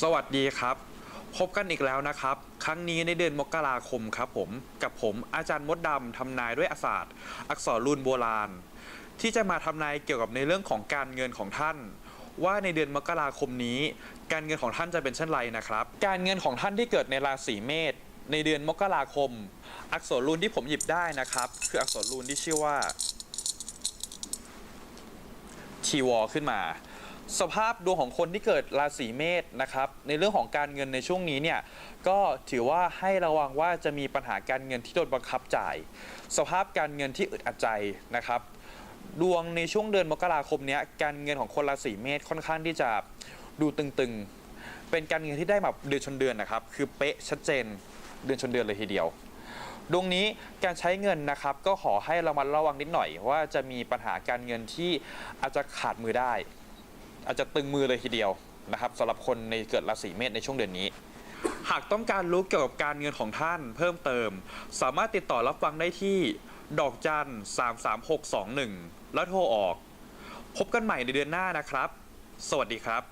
สวัสดีครับ พบกันอีกแล้วนะครับ ครั้งนี้ในเดือนมกราคมครับผม กับผมอาจารย์มดดำทำนายด้วยอาศาสตร์ อักษรรูนโบราณ ที่จะมาทำนายเกี่ยวกับในเรื่องของการเงินของท่าน ว่าในเดือนมกราคมนี้ การเงินของท่านจะเป็นเช่นไรนะครับ การเงินของท่านที่เกิดในราศีเมษในเดือนมกราคม อักษรรูนที่ผมหยิบได้นะครับ คืออักษรรูนที่ชื่อว่าชีวอขึ้นมา สภาพดวงของคนที่เกิดราศีเมษนะครับในเรื่องของการเงินในช่วงนี้เนี่ยก็ถือว่าให้ระวังว่าจะมีปัญหาการเงินที่โดนบังคับจ่าย สภาพการเงินที่อึดอัดใจนะครับ ดวงในช่วงเดือนมกราคมเนี้ยการเงินของคนราศีเมษค่อนข้างที่จะดูตึงๆ เป็นการเงินที่ได้แบบเดือนชนเดือนนะครับ คือเป๊ะชัดเจนเดือนชนเดือนเลยทีเดียวดวงนี้การใช้เงินนะครับก็ขอให้ระมัดระวังนิดหน่อยว่าจะมีปัญหาการเงินที่อาจจะขาดมือได้ อาจจะตึงมือเลยทีเดียวนะครับสำหรับคนในเกิดราศีเมษในช่วงเดือนนี้ หากต้องการรู้เกี่ยวกับการเงินของท่านเพิ่มเติม สามารถติดต่อรับฟังได้ที่ดอกจัน 33621 แล้วโทรออก พบกันใหม่ในเดือนหน้านะครับ สวัสดีครับ